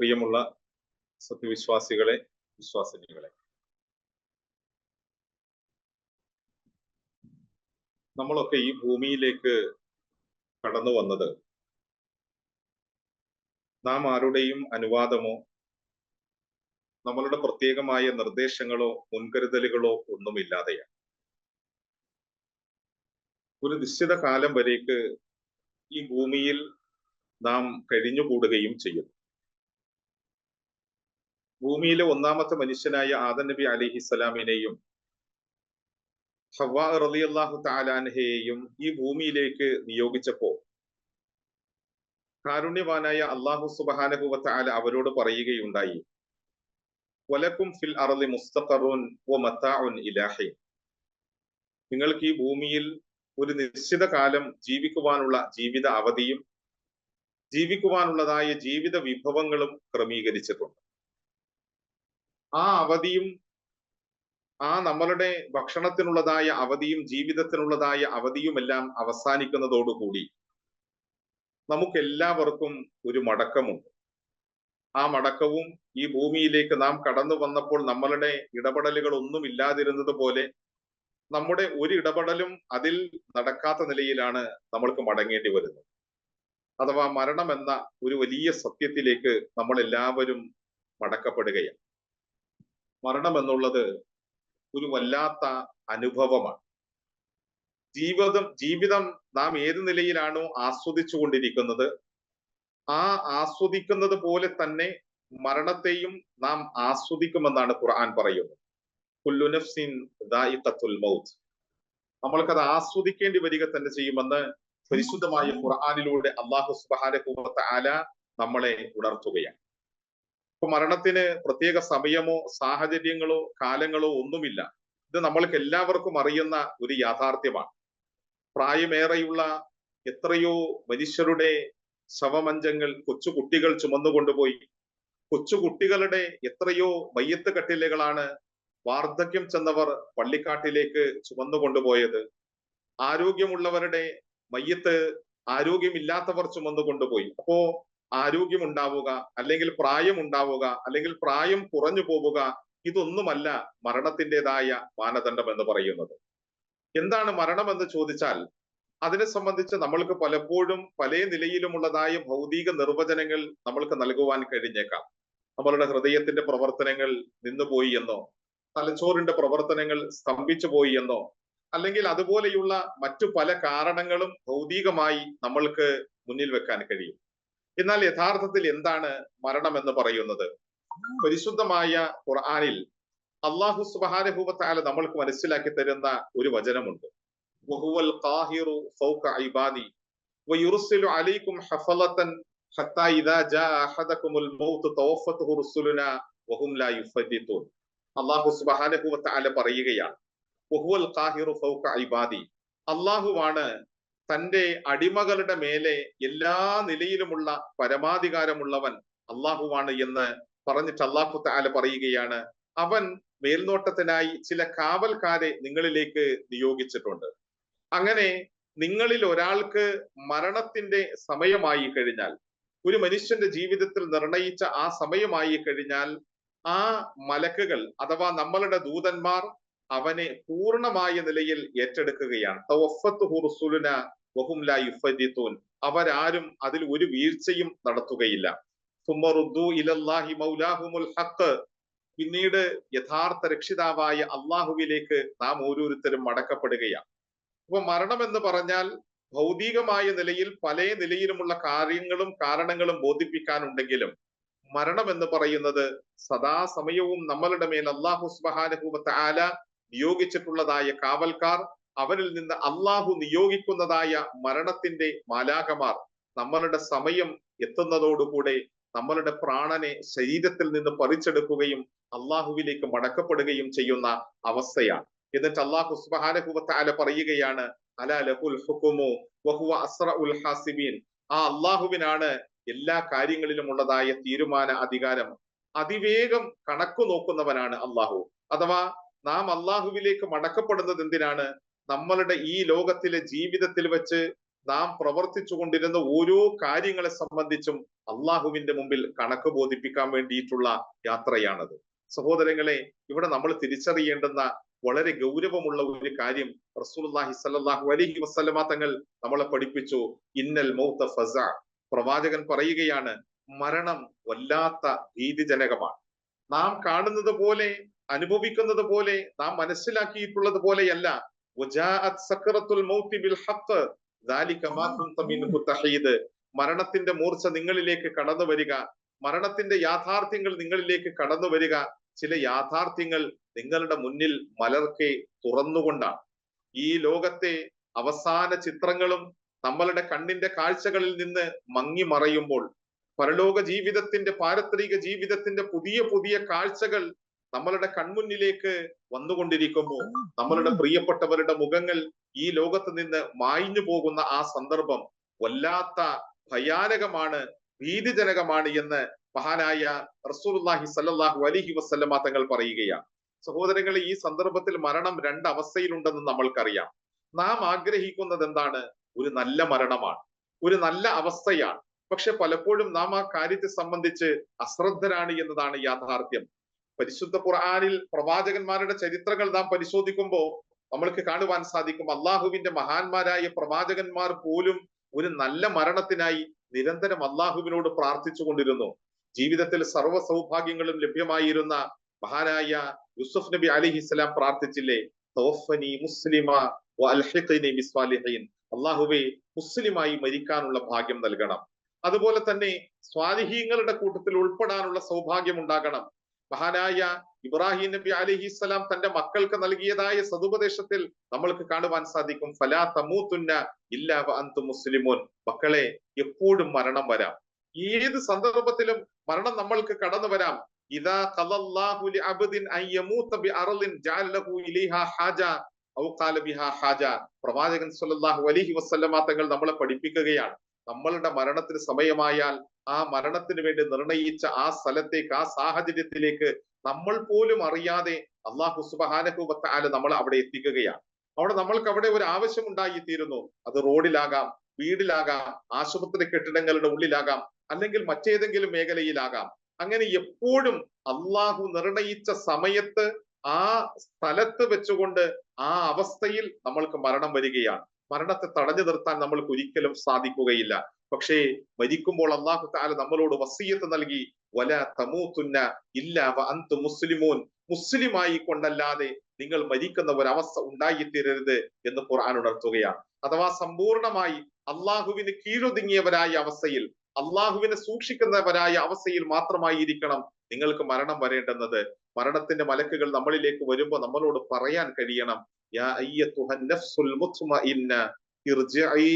പ്രിയമുള്ള സത്യവിശ്വാസികളെ വിശ്വാസിനികളെ. നമ്മളൊക്കെ ഈ ഭൂമിയിലേക്ക് കടന്നു വന്നത് നാം ആരുടെയും അനുവാദമോ നമ്മളുടെ പ്രത്യേകമായ നിർദ്ദേശങ്ങളോ മുൻകരുതലുകളോ ഒന്നുമില്ലാതെയാണ്. ഒരു നിശ്ചിത കാലം വരേക്ക് ഈ ഭൂമിയിൽ നാം കഴിഞ്ഞുകൂടുകയും ചെയ്യുന്നു. ഭൂമിയിലെ ഒന്നാമത്തെ മനുഷ്യനായ ആദൻ നബി അലിഹിസ്സലാമിനെയും ഹവാ റളിയല്ലാഹു താലാൻഹയെയും ഈ ഭൂമിയിലേക്ക് നിയോഗിച്ചപ്പോ കാരുണ്യവാനായ അള്ളാഹു സുബാനഹുവത്ത ആല അവരോട് പറയുകയുണ്ടായി. വലക്കും ഫിൽ അറലി മുസ്തഖറുൻ വ മത്താഉൻ ഇലാഹി നിങ്ങൾക്ക് ഈ ഭൂമിയിൽ ഒരു നിശ്ചിത കാലം ജീവിക്കുവാനുള്ള ജീവിത അവധിയും ജീവിക്കുവാനുള്ളതായ ജീവിത വിഭവങ്ങളും ക്രമീകരിച്ചിട്ടുണ്ട്. ആ അവധിയും ആ നമ്മളുടെ ഭക്ഷണത്തിനുള്ളതായ അവധിയും ജീവിതത്തിനുള്ളതായ അവധിയുമെല്ലാം അവസാനിക്കുന്നതോടുകൂടി നമുക്ക് എല്ലാവർക്കും ഒരു മടക്കമുണ്ട്. ആ മടക്കവും ഈ ഭൂമിയിലേക്ക് നാം കടന്നു വന്നപ്പോൾ നമ്മളുടെ ഇടപെടലുകൾ ഒന്നും ഇല്ലാതിരുന്നത് പോലെ നമ്മുടെ ഒരു ഇടപെടലും അതിൽ നടക്കാത്ത നിലയിലാണ് നമ്മൾക്ക് മടങ്ങേണ്ടി വരുന്നത്. അഥവാ മരണം എന്ന ഒരു വലിയ സത്യത്തിലേക്ക് നമ്മൾ എല്ലാവരും മടക്കപ്പെടുകയാണ്. മരണം എന്നുള്ളത് ഒരു വല്ലാത്ത അനുഭവമാണ്. ജീവിതം ജീവിതം നാം ഏത് നിലയിലാണോ ആസ്വദിച്ചു കൊണ്ടിരിക്കുന്നത് ആ ആസ്വദിക്കുന്നത് പോലെ തന്നെ മരണത്തെയും നാം ആസ്വദിക്കുമെന്നാണ് ഖുർആൻ പറയുന്നത്. മൗത്ത്. നമ്മൾക്കത് ആസ്വദിക്കേണ്ടി വരിക തന്നെ ചെയ്യുമെന്ന് പരിശുദ്ധമായ ഖുർആാനിലൂടെ അള്ളാഹു സുബാന ആല നമ്മളെ ഉണർത്തുകയാണ്. ഇപ്പൊ മരണത്തിന് പ്രത്യേക സമയമോ സാഹചര്യങ്ങളോ കാലങ്ങളോ ഒന്നുമില്ല. ഇത് നമ്മൾക്ക് എല്ലാവർക്കും അറിയുന്ന ഒരു യാഥാർത്ഥ്യമാണ്. പ്രായമേറെയുള്ള എത്രയോ മനുഷ്യരുടെ ശവമഞ്ചങ്ങൾ കൊച്ചു കുട്ടികൾ ചുമന്നുകൊണ്ടുപോയി. കൊച്ചു കുട്ടികളുടെ എത്രയോ മയ്യത്ത് കട്ടിലുകളാണ് വാർദ്ധക്യം ചെന്നവർ പള്ളിക്കാട്ടിലേക്ക് ചുമന്നുകൊണ്ടുപോയത്. ആരോഗ്യമുള്ളവരുടെ മയ്യത്ത് ആരോഗ്യമില്ലാത്തവർ ചുമന്നുകൊണ്ടുപോയി. അപ്പോ ആരോഗ്യം ഉണ്ടാവുക അല്ലെങ്കിൽ പ്രായം ഉണ്ടാവുക അല്ലെങ്കിൽ പ്രായം കുറഞ്ഞു പോവുക ഇതൊന്നുമല്ല മരണത്തിന്റെതായ മാനദണ്ഡം എന്ന് പറയുന്നത്. എന്താണ് മരണം എന്ന് ചോദിച്ചാൽ അതിനെ സംബന്ധിച്ച് നമ്മൾക്ക് പലപ്പോഴും പല നിലയിലുമുള്ളതായ ഭൗതിക നിർവചനങ്ങൾ നമ്മൾക്ക് നൽകുവാൻ കഴിഞ്ഞേക്കാം. നമ്മളുടെ ഹൃദയത്തിന്റെ പ്രവർത്തനങ്ങൾ നിന്നുപോയി എന്നോ തലച്ചോറിന്റെ പ്രവർത്തനങ്ങൾ സ്തംഭിച്ചു പോയി എന്നോ അല്ലെങ്കിൽ അതുപോലെയുള്ള മറ്റു പല കാരണങ്ങളും ഭൗതികമായി നമ്മൾക്ക് മുന്നിൽ വെക്കാൻ കഴിയും. എന്നാൽ യഥാർത്ഥത്തിൽ എന്താണ് മരണം എന്ന് പറയുന്നത്? പരിശുദ്ധമായ ഖുർആാനിൽ അള്ളാഹു സുബാനുഭൂവത്താല നമ്മൾക്ക് മനസ്സിലാക്കി തരുന്ന ഒരു വചനമുണ്ട്. അള്ളാഹു പറയുകയാണ്. അള്ളാഹുവാണ് തന്റെ അടിമകളുടെ മേലെ എല്ലാ നിലയിലുമുള്ള പരമാധികാരമുള്ളവൻ അള്ളാഹുവാണ് എന്ന് പറഞ്ഞിട്ട് അള്ളാഹു താല പറയുകയാണ്. അവൻ മേൽനോട്ടത്തിനായി ചില കാവൽക്കാരെ നിങ്ങളിലേക്ക് നിയോഗിച്ചിട്ടുണ്ട്. അങ്ങനെ നിങ്ങളിൽ ഒരാൾക്ക് മരണത്തിന്റെ സമയമായി കഴിഞ്ഞാൽ ഒരു മനുഷ്യന്റെ ജീവിതത്തിൽ നിർണയിച്ച ആ സമയമായി കഴിഞ്ഞാൽ ആ മലക്കുകൾ അഥവാ നമ്മളുടെ ദൂതന്മാർ അവനെ പൂർണമായ നിലയിൽ ഏറ്റെടുക്കുകയാണ്. അവരാരും അതിൽ ഒരു വീഴ്ചയും നടത്തുകയില്ല. പിന്നീട് യഥാർത്ഥ രക്ഷിതാവായ അള്ളാഹുവിലേക്ക് നാം ഓരോരുത്തരും മടക്കപ്പെടുകയാണ്. അപ്പൊ മരണം എന്ന് പറഞ്ഞാൽ ഭൗതികമായ നിലയിൽ പല നിലയിലുമുള്ള കാര്യങ്ങളും കാരണങ്ങളും ബോധിപ്പിക്കാനുണ്ടെങ്കിലും മരണം എന്ന് പറയുന്നത് സദാസമയവും നമ്മളുടെ മേൽ അള്ളാഹു സുബാനുഭൂമത്തെ ആല നിയോഗിച്ചിട്ടുള്ളതായ കാവൽക്കാർ അവരിൽ നിന്ന് അള്ളാഹു നിയോഗിക്കുന്നതായ മരണത്തിന്റെ മാലാകമാർ നമ്മളുടെ സമയം എത്തുന്നതോടുകൂടെ നമ്മളുടെ പ്രാണനെ ശരീരത്തിൽ നിന്ന് പറിച്ചെടുക്കുകയും അള്ളാഹുവിലേക്ക് മടക്കപ്പെടുകയും ചെയ്യുന്ന അവസ്ഥയാണ്. എന്നിട്ട് അള്ളാഹു സുബാനഹുബത്താല പറയുകയാണ് അലാ ലഹുൽ ഹാസിബീൻ. ആ അള്ളാഹുവിനാണ് എല്ലാ കാര്യങ്ങളിലും ഉള്ളതായ തീരുമാന അധികാരം. അതിവേഗം കണക്കു നോക്കുന്നവനാണ് അള്ളാഹു അഥവാ നാം അള്ളാഹുവിലേക്ക് മടക്കപ്പെടുന്നത് എന്തിനാണ്? നമ്മളുടെ ഈ ലോകത്തിലെ ജീവിതത്തിൽ വെച്ച് നാം പ്രവർത്തിച്ചു കൊണ്ടിരുന്ന ഓരോ കാര്യങ്ങളെ സംബന്ധിച്ചും അള്ളാഹുവിന്റെ മുമ്പിൽ കണക്ക് ബോധിപ്പിക്കാൻ വേണ്ടിയിട്ടുള്ള യാത്രയാണത്. സഹോദരങ്ങളെ ഇവിടെ നമ്മൾ തിരിച്ചറിയേണ്ടുന്ന വളരെ ഗൗരവമുള്ള ഒരു കാര്യം റസൂലുള്ളാഹി സ്വല്ലല്ലാഹു അലഹി വസല്ലമ തങ്ങൾ നമ്മളെ പഠിപ്പിച്ചു. ഇന്നൽ മൗത ഫസ. പ്രവാചകൻ പറയുകയാണ് മരണം വല്ലാത്ത ഭീതിജനകമാണ്. നാം കാണുന്നത് പോലെ അനുഭവിക്കുന്നത് പോലെ നാം മനസ്സിലാക്കിയിട്ടുള്ളത് പോലെയല്ല. മരണത്തിന്റെ മൂർച്ച നിങ്ങളിലേക്ക് കടന്നു വരിക. മരണത്തിന്റെ യാഥാർത്ഥ്യങ്ങൾ നിങ്ങളിലേക്ക് കടന്നു വരിക. ചില യാഥാർത്ഥ്യങ്ങൾ നിങ്ങളുടെ മുന്നിൽ മലർക്കെ തുറന്നുകൊണ്ടാണ്. ഈ ലോകത്തെ അവസാന ചിത്രങ്ങളും നമ്മളുടെ കണ്ണിന്റെ കാഴ്ചകളിൽ നിന്ന് മങ്ങി മറയുമ്പോൾ പരലോക ജീവിതത്തിന്റെ പാരത്രിക ജീവിതത്തിന്റെ പുതിയ പുതിയ കാഴ്ചകൾ നമ്മളുടെ കൺമുന്നിലേക്ക് വന്നുകൊണ്ടിരിക്കുമ്പോൾ നമ്മളുടെ പ്രിയപ്പെട്ടവരുടെ മുഖങ്ങൾ ഈ ലോകത്ത് നിന്ന് മായിഞ്ഞു പോകുന്ന ആ സന്ദർഭം വല്ലാത്ത ഭയാനകമാണ് ഭീതിജനകമാണ് എന്ന് മഹാനായ റസൂർഹി സല്ലാഹു അലിഹി വസല്ലമ തങ്ങൾ പറയുകയാണ്. സഹോദരങ്ങളെ ഈ സന്ദർഭത്തിൽ മരണം രണ്ട് അവസ്ഥയിലുണ്ടെന്ന് നമ്മൾക്കറിയാം. നാം ആഗ്രഹിക്കുന്നത് എന്താണ്? ഒരു നല്ല മരണമാണ് ഒരു നല്ല അവസ്ഥയാണ്. പക്ഷെ പലപ്പോഴും നാം ആ കാര്യത്തെ സംബന്ധിച്ച് അശ്രദ്ധരാണ് എന്നതാണ് യാഥാർത്ഥ്യം. പരിശുദ്ധ ഖുർആാനിൽ പ്രവാചകന്മാരുടെ ചരിത്രങ്ങൾ നാം പരിശോധിക്കുമ്പോൾ നമ്മൾക്ക് കാണുവാൻ സാധിക്കും അള്ളാഹുവിന്റെ മഹാന്മാരായ പ്രവാചകന്മാർ പോലും ഒരു നല്ല മരണത്തിനായി നിരന്തരം അള്ളാഹുവിനോട് പ്രാർത്ഥിച്ചു കൊണ്ടിരുന്നു. ജീവിതത്തിൽ സർവ സൗഭാഗ്യങ്ങളും ലഭ്യമായിരുന്ന മഹാനായ യൂസുഫ് നബി അലിഹിസ്ലാം പ്രാർത്ഥിച്ചില്ലേ? തോഫനി മുസ്ലിമ അള്ളാഹുവെ മുസ്ലിമായി മരിക്കാനുള്ള ഭാഗ്യം നൽകണം. അതുപോലെ തന്നെ സ്വാലിഹീങ്ങളുടെ കൂട്ടത്തിൽ ഉൾപ്പെടാനുള്ള സൗഭാഗ്യം ഉണ്ടാകണം. മഹാനായ ഇബ്രാഹിം നബി അലിഹിസ്സലാം തന്റെ മക്കൾക്ക് നൽകിയതായ സതുപദേശത്തിൽ നമ്മൾക്ക് കാണുവാൻ സാധിക്കും. ഫലാ തമൂത്തുന്ന ഇല്ലാ അന്തു മുസ്ലിമോൻ. മക്കളെ എപ്പോഴും മരണം വരാം. ഏത് സന്ദർഭത്തിലും മരണം നമ്മൾക്ക് കടന്നു വരാം. ഇതാ ഖലല്ലാഹു ലി അബ്ദിൻ അൻ ബി അർളിൻ ജഅലഹു ഇലൈഹാ ഹാജ ഔ ഖാല ബിഹാ ഹാജ. പ്രവാചകൻ സല്ലല്ലാഹു അലൈഹി വസല്ലമ തങ്ങൾ നമ്മളെ പഠിപ്പിക്കുകയാണ്. നമ്മളുടെ മരണത്തിന് സമയമായാൽ ആ മരണത്തിന് വേണ്ടി നിർണയിച്ച ആ സ്ഥലത്തേക്ക് ആ സാഹചര്യത്തിലേക്ക് നമ്മൾ പോലും അറിയാതെ അള്ളാഹു സുബഹാനഹുബത്താൽ നമ്മൾ അവിടെ എത്തിക്കുകയാണ്. അവിടെ നമ്മൾക്ക് അവിടെ ഒരു ആവശ്യം ഉണ്ടായിത്തീരുന്നു. അത് റോഡിലാകാം വീടിലാകാം ആശുപത്രി കെട്ടിടങ്ങളുടെ ഉള്ളിലാകാം അല്ലെങ്കിൽ മറ്റേതെങ്കിലും മേഖലയിലാകാം. അങ്ങനെ എപ്പോഴും അള്ളാഹു നിർണയിച്ച സമയത്ത് ആ സ്ഥലത്ത് വെച്ചുകൊണ്ട് ആ അവസ്ഥയിൽ നമ്മൾക്ക് മരണം വരികയാണ്. മരണത്തെ തടഞ്ഞു നിർത്താൻ നമ്മൾക്ക് ഒരിക്കലും സാധിക്കുകയില്ല. പക്ഷേ മരിക്കുമ്പോൾ അള്ളാഹു താല നമ്മളോട് വസീയത്ത് നൽകി വല തമൂത്തുന്ന ഇല്ല അന്ത് മുസ്ലിമോൻ. മുസ്ലിമായി കൊണ്ടല്ലാതെ നിങ്ങൾ മരിക്കുന്ന ഒരവസ്ഥ ഉണ്ടായിത്തീരരുത് എന്ന് ഖുർആൻ ഉണർത്തുകയാണ്. അഥവാ സമ്പൂർണമായി അള്ളാഹുവിന് കീഴൊതുങ്ങിയവരായ അവസ്ഥയിൽ അള്ളാഹുവിനെ സൂക്ഷിക്കുന്നവരായ അവസ്ഥയിൽ മാത്രമായിരിക്കണം നിങ്ങൾക്ക് മരണം വരേണ്ടുന്നത്. മരണത്തിന്റെ മലക്കുകൾ നമ്മളിലേക്ക് വരുമ്പോൾ നമ്മളോട് പറയാൻ കഴിയണം യാ أيتها النفس മുത്മഇന്ന ഇർജിഇ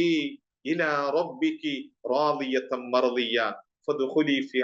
ഇലാ റബ്ബികി റാദിയതൻ مرضية ഫദ്ഖുലി في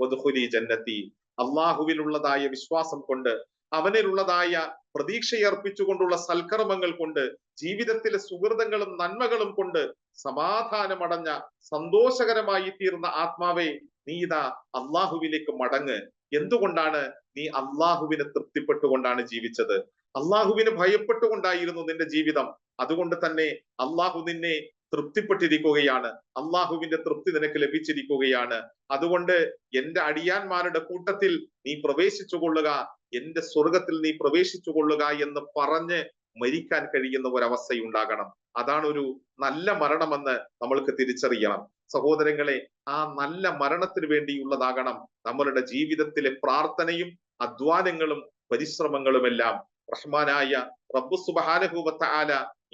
വദ്ഖുലി ജന്നതി അള്ളാഹുവിലുള്ളതായ വിശ്വാസം കൊണ്ട് അവനിലുള്ളതായ പ്രതീക്ഷയർപ്പിച്ചുകൊണ്ടുള്ള സൽക്കർമ്മങ്ങൾ കൊണ്ട് ജീവിതത്തിലെ സുഹൃതങ്ങളും നന്മകളും കൊണ്ട് സമാധാനമടഞ്ഞ സന്തോഷകരമായി തീർന്ന ആത്മാവെ നീ ഇതാ അള്ളാഹുവിലേക്ക് മടങ്ങ്. എന്തുകൊണ്ടാണ് നീ അള്ളാഹുവിനെ തൃപ്തിപ്പെട്ടുകൊണ്ടാണ് ജീവിച്ചത്? അള്ളാഹുവിന് ഭയപ്പെട്ടുകൊണ്ടായിരുന്നു നിന്റെ ജീവിതം. അതുകൊണ്ട് തന്നെ അള്ളാഹു നിന്നെ തൃപ്തിപ്പെട്ടിരിക്കുകയാണ്. അള്ളാഹുവിന്റെ തൃപ്തി നിനക്ക് ലഭിച്ചിരിക്കുകയാണ്. അതുകൊണ്ട് എന്റെ അടിയാന്മാരുടെ കൂട്ടത്തിൽ നീ പ്രവേശിച്ചു കൊള്ളുക എന്റെ സ്വർഗത്തിൽ നീ പ്രവേശിച്ചു കൊള്ളുക എന്ന് പറഞ്ഞ് മരിക്കാൻ കഴിയുന്ന ഒരവസ്ഥയുണ്ടാകണം. അതാണ് ഒരു നല്ല മരണമെന്ന് നമ്മൾക്ക് തിരിച്ചറിയണം. സഹോദരങ്ങളെ ആ നല്ല മരണത്തിന് വേണ്ടിയുള്ളതാകണം നമ്മളുടെ ജീവിതത്തിലെ പ്രാർത്ഥനയും അധ്വാനങ്ങളും പരിശ്രമങ്ങളുമെല്ലാം. റഹ്മാനായ റബ്ബു സുബാനുഭൂവത്ത ആല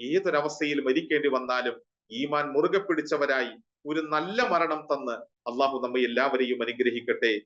ഏതൊരവസ്ഥയിൽ മരിക്കേണ്ടി വന്നാലും ഈമാൻ മുറുകെ പിടിച്ചവരായി ഒരു നല്ല മരണം തന്ന് അള്ളാഹു നമ്മെ എല്ലാവരെയും അനുഗ്രഹിക്കട്ടെ.